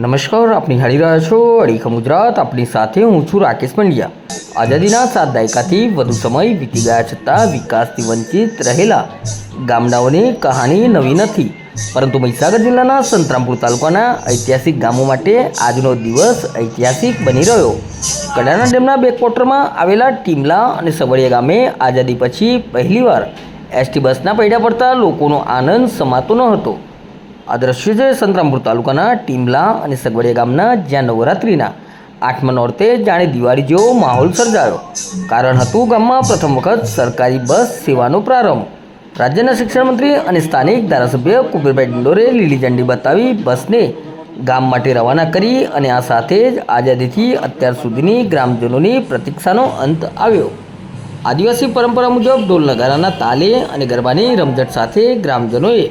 નમસ્કાર, આપની નિહાળી રહ્યા છો અડીખમ ગુજરાત. આપની સાથે હું છું રાકેશ પંડ્યા. આઝાદીના સાત દાયકાથી વધુ સમય વીતી ગયા છતાં વિકાસથી વંચિત રહેલા ગામડાઓની કહાણી નવી નથી. પરંતુ મહીસાગર જિલ્લાના સંતરામપુર તાલુકાના ઐતિહાસિક ગામો માટે આજનો દિવસ ઐતિહાસિક બની રહ્યો. કડાણા ડેમના બેકવોટરમાં આવેલા ટીમલા અને સવડિયા ગામે આઝાદી પછી પહેલીવાર એસટી બસના પૈડા પડતા લોકોનો આનંદ સમાતો ન હતો. આ દ્રશ્ય છે સંતરામપુર તાલુકાના ટીમલા અને સગવડિયા ગામના જ્યાં નવરાત્રિના આઠમા નોરતે જાણે દિવાળી જેવો માહોલ સર્જાયો. કારણ હતું ગામમાં પ્રથમ વખત સરકારી બસ સેવાનો પ્રારંભ. રાજ્યના શિક્ષણ મંત્રી અને સ્થાનિક ધારાસભ્ય કુબેરભાઈ ડિંડોરે લીલી ઝંડી બતાવી બસને ગામ માટે રવાના કરી અને આ સાથે જ આઝાદીથી અત્યાર સુધીની ગ્રામજનોની પ્રતીક્ષાનો અંત આવ્યો. આદિવાસી પરંપરા મુજબ ઢોલ નગારાના તાલે અને ગરબાની રમઝટ સાથે ગ્રામજનોએ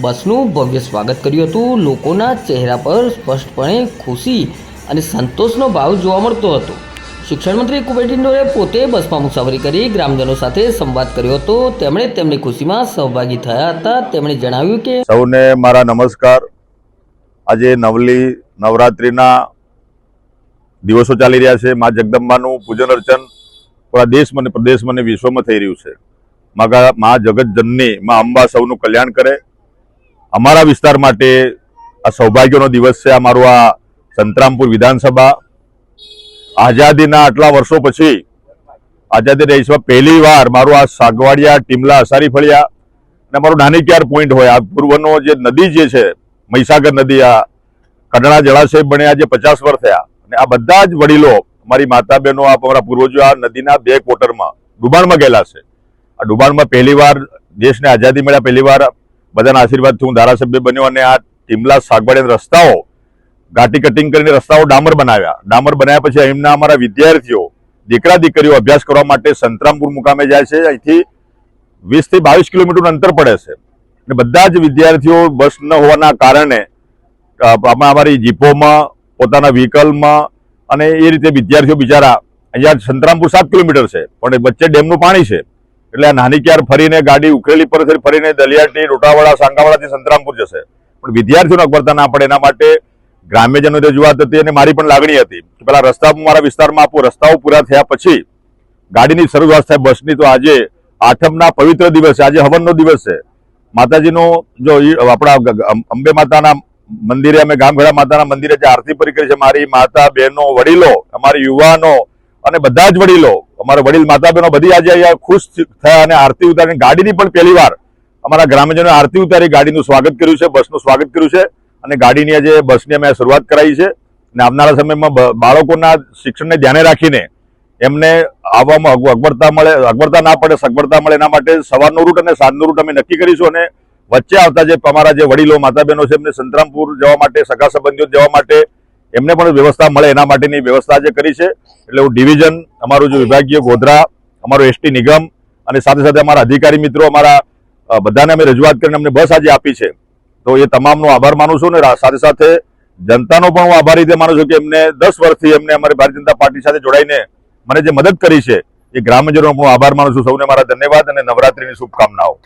બસનું ભવ્ય સ્વાગત કર્યું હતું. લોકોના ચહેરા પર સ્પષ્ટપણે ખુશી અને સંતોષનો ભાવ જોવા મળતો હતો. શિક્ષણ મંત્રી કુબેર ડિંડોરે પોતે બસમાં મુસાફરી કરી ગ્રામજનો સાથે સંવાદ કર્યો હતો. તેમણે તેમની ખુશીમાં સહભાગી થયા હતા. તેમણે જણાવ્યું કે સૌને મારા નમસ્કાર. આજે નવલી નવરાત્રિના દિવસો ચાલી રહ્યા છે. મા જગદંબાનું પૂજન અર્ચન પૂરા દેશમાં અને પ્રદેશમાં અને વિશ્વમાં થઈ રહ્યું છે. મા જગત જનની મા અંબા સૌનું કલ્યાણ કરે. અમારા વિસ્તાર માટે આ સૌભાગ્યનો દિવસ છે અમારું આ સંતરામપુર વિધાનસભા. આઝાદીના આટલા વર્ષો પછી, આઝાદી દેશમાં પહેલી વાર મારું આ સાગવાડિયા, ટીમલા અસારી ફળિયા અને મારું નાનીક્યાર પોઈન્ટ હોય, આ પૂર્વનો જે નદી જે છે, મહીસાગર નદી, આ કડણા જળાશય બન્યા જે પચાસ વર્ષ થયા. અને આ બધા જ વડીલો મારી માતા બહેનો આ અમારા પૂર્વજો આ નદીના બે ક્વોટરમાં ડુબાણમાં ગયેલા છે. આ ડુબાણમાં પહેલી વાર દેશને આઝાદી મળ્યા, પહેલી વાર બધાના આશીર્વાદથી હું ધારાસભ્ય બન્યો અને આ ટીમલા શાકભાજી રસ્તાઓ ઘાટી કટિંગ કરીને રસ્તાઓ ડામર બનાવ્યા. ડામર બનાવ્યા પછી એમના અમારા વિદ્યાર્થીઓ, દીકરા દીકરીઓ અભ્યાસ કરવા માટે સંતરામપુર મુકામે જાય છે. અહીંથી વીસથી બાવીસ કિલોમીટરનું અંતર પડે છે. અને બધા જ વિદ્યાર્થીઓ બસ ન હોવાના કારણે આમાં અમારી જીપોમાં, પોતાના વ્હીકલમાં અને એ રીતે વિદ્યાર્થીઓ બિચારા અહીંયા સંતરામપુર સાત કિલોમીટર છે. પણ વચ્ચે ડેમનું પાણી છે. એટલે આ નાની ક્યાર ફરીને ગાડી ઉખરેલી પર ફરીને દલિયાટી, રોટાવાડા, સાંગાવાડાથી સંતરામપુર જશે. પણ વિદ્યાર્થીઓને અગવડતા ના પડે. એના માટે ગ્રામ્યજનો રજૂઆત હતી અને મારી પણ લાગણી હતી કે પેલા રસ્તા મારા વિસ્તારમાં આપું. રસ્તાઓ પૂરા થયા પછી ગાડીની શરૂઆત થાય બસની. તો આજે આઠમના પવિત્ર દિવસ છે આજે હવનનો દિવસ છે માતાજીનો જો આપણા અંબે માતાના મંદિરે, અમે ગામઘડા માતાના મંદિરે જે આરતી પરી કરી છે મારી માતા, બહેનો, વડીલો, અમારી યુવાનો અને બધા જ વડીલો, અમારા વડીલ માતા બહેનો બધી આજે અહીંયા ખુશ થયા અને આરતી ઉતારી ગાડીની પણ પહેલી વાર અમારા ગ્રામજનોએ આરતી ઉતારી ગાડીનું સ્વાગત કર્યું છે, બસનું સ્વાગત કર્યું છે અને ગાડીની આજે બસની અમે શરૂઆત કરાવી છે અને આવનારા સમયમાં બાળકોના શિક્ષણને ધ્યાને રાખીને એમને આવવામાં અગ- અગવડતા મળે, અગવડતા ના પડે, સગવડતા મળે એના માટે સવારનો રૂટ અને સાંજનો રૂટ અમે નક્કી કરીશું અને વચ્ચે આવતા જે અમારા જે વડીલો માતા બહેનો છે એમને સંતરામપુર જવા માટે, સગા સંબંધીઓ જવા માટે એમને પણ વ્યવસ્થા મળે એના માટેની વ્યવસ્થા જે કરી છે. એટલે હું ડિવિઝન, અમારું જે વિભાગીય ગોધરા, અમારું એસટી નિગમ અને સાથે સાથે અમારા અધિકારી મિત્રો, અમારા બધાને અમે રજૂઆત કરીને અમને બસ આજે આપી છે. તો એ તમામનો આભાર માનું છું ને સાથે સાથે જનતાનો પણ હું આભારી રીતે માનું છું કે એમને દસ વર્ષથી એમને અમારી ભારતીય જનતા પાર્ટી સાથે જોડાઈને મને જે મદદ કરી છે, એ ગ્રામજનો હું આભાર માનું છું. સૌને મારા ધન્યવાદ અને નવરાત્રીની શુભકામનાઓ.